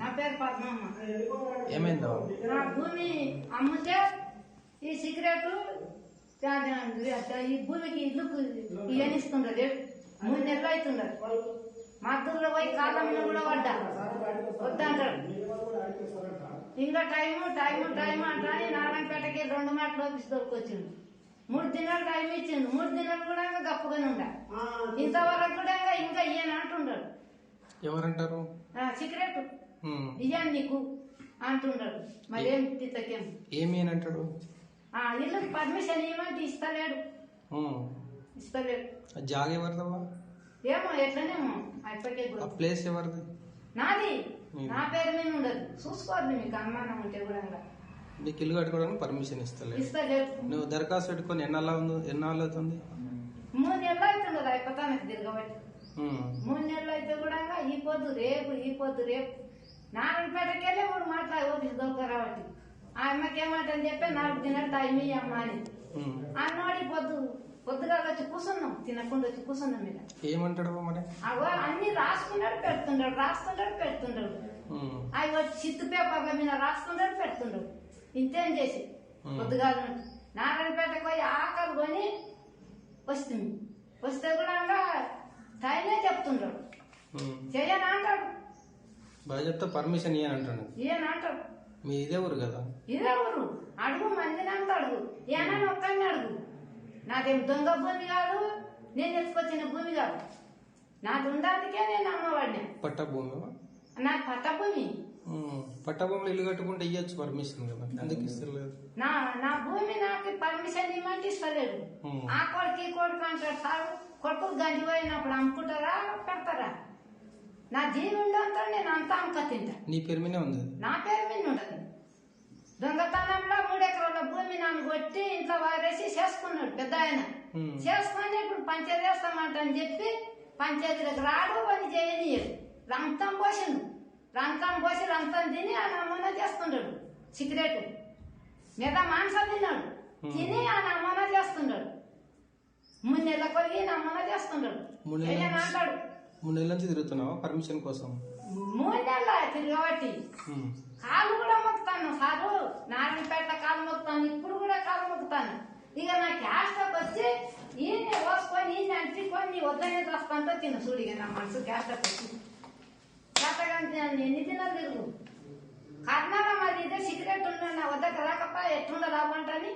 నా పేరు పద్మమ్మ. ఏమైందో? నా భూమి అమ్మితే ఈ సిగరెట్ ఈ భూమికి ఇల్లుకు ఇయనిస్తుండదు మూడు నెలలు అవుతుండదు. మద్దూరులో పోయి కాలంలో కూడా పడ్డా. వద్దంటాడు ఇంకా టైము టైము టైము అంటాని నారాయణపేటకి రెండు మాటలు ఆఫీస్ దొరికొచ్చిండు మూడు దినాలు టైం ఇచ్చిండు మూడు దినాలు కూడా ఇంకా గప్పగానే ఉండా. ఇంతవరకు కూడా ఇంకా ఇంకా ఇయ్యను అంటుండడు ఎవరంటారు? సిగరెట్ ఉమ్, ఇయ్యాను నీకు అంటుండడు. మరి ఏం తిత్తకేం ఏమి అని అంటాడు? ఇల్లు పర్మిషన్ ఇవ్వమంటే ఇస్తలేడు. ఇస్తలేడు. జాగ ఎవరిదవ్వా? ఏమో ఎట్లనేమో ఆ ప్లేస్ ఎవరిది? నాది. నా పేరు మీద ఉండదు. చూసుకోవద్దు మీకు అనుమానం ఉంటే కూడా. నీకు ఇల్లు కట్టుకోవడానికి పర్మిషన్ ఇస్తలేదు ఇస్తలేడు. నువ్వు దరఖాస్తు పెట్టుకొని ఎన్నాళ్ళు ఉంది ఎన్నాళ్ళు అవుతుంది మూడు నెలలు అవుతుండదు అయిపోతాను తిరగబట్టి. మూడు నెలలు అయితే కూడా ఈ పొద్దు రేపు. ఈ పొద్దు రేపు నారాయణపేటకి వెళ్ళి మూడు మాట్లాడి ఓఫీస్ దొరకరాబట్టి ఆ అమ్మకి ఏమంటని చెప్పి నాలుగు దినాలు టైం ఇయ్యమ్మా అని. ఉమ్. అన్నోడి పొద్దు పొద్దుగా వచ్చి కూర్చున్నాం తినకుండా వచ్చి కూర్చున్నాం మీద ఏమంటాడు మరి? అగో అన్ని రాసుకున్నాడు పెడుతుండడు రాస్తున్నాడు పెడుతుండడు ఉమ్, అవి వచ్చి చిత్తు పేపర్ల మీద రాస్తున్నాడు పెడుతుండడు ఇంతేం చేసి. పొద్దుగా నారాయణపేటకు పోయి ఆకలి కొని వస్తుంది. వస్తే కూడా ఇంకా టైమే చెప్తుండడు ఉమ్. చేయని అంటాడు చెప్తా పర్మిషన్ ఇయ్యని అంటాడు మీ ఇదే ఊరు కదా? ఇదే ఊరు. అడుగు మందిని అంత అడుగు. ఏమన్నా ఒక్కడిని అడుగు. నాదేం దొంగ భూమి కాదు నేను ఎత్తుకొచ్చిన భూమి కాదు. నాది ఉండడానికే నేను అమ్మవాడిని పట్ట భూమి? నాకు పట్ట భూమి. పట్ట భూమిలో ఇల్లు కట్టుకుంటే ఇయ్యొచ్చు పర్మిషన్ కదా? ఎందుకు ఇస్తలేదు. నా నా భూమి నాకు పర్మిషన్ ఇవ్వమంటే ఇస్తలేదు. ఆ కొడుకు ఈ కొడుకు అంటాడు సార్ కొడుకు గంజి పోయినప్పుడు అమ్ముకుంటారా పెడతారా? నా జీవి ఉండడంతో నేను అంతా అమ్మక తింటా. నీ పేరు మీదే ఉంది. నా పేరు మీద ఉండదు దొంగతనంలో మూడెకరాల భూమి నన్ను కొట్టి ఇంట్లో వారేసి చేసుకున్నాడు పెద్ద ఆయన. చేసుకొని ఇప్పుడు పంచాయతీ వేస్తామంట అని చెప్పి పంచాయతీలకు రాడు పని చేయనీయడు. రంతం పోసిండు రంతం పోసి రంతం తిని ఆ నమూనా చేస్తుండడు సిగరెట్. మీద మాంసం తిన్నాడు. తిని ఆ నమూనా చేస్తుండడు మూడు నెలల కొరిగి నమూనా చేస్తుండడు అంటాడు? మూడు నెలల నుంచి తిరుగుతున్నావా? పర్మిషన్ కోసం. మూడు నెలల తిరగబట్టి. ఉమ్. కాలు కూడా మొక్కుతాను సారు. నారాయణపేట కాలు మొక్కుతాను ఇప్పుడు కూడా కాలు మొక్కుతాను. ఇక నా క్యాస్ట్కి వచ్చి ఈయన పోసుకొని ఈయన అంటుకొని వద్దనే వస్తాంతో తిన చూడు ఇక నా మనసు క్యాస్ట్కి వచ్చి. చేతగాని నేను ఎన్ని తిన్నా తిరుగు? కర్ణాల మరి ఇదే సిగరెట్ ఉండే నా వద్దకు రాకపోతే ఎట్లుండ రావంటని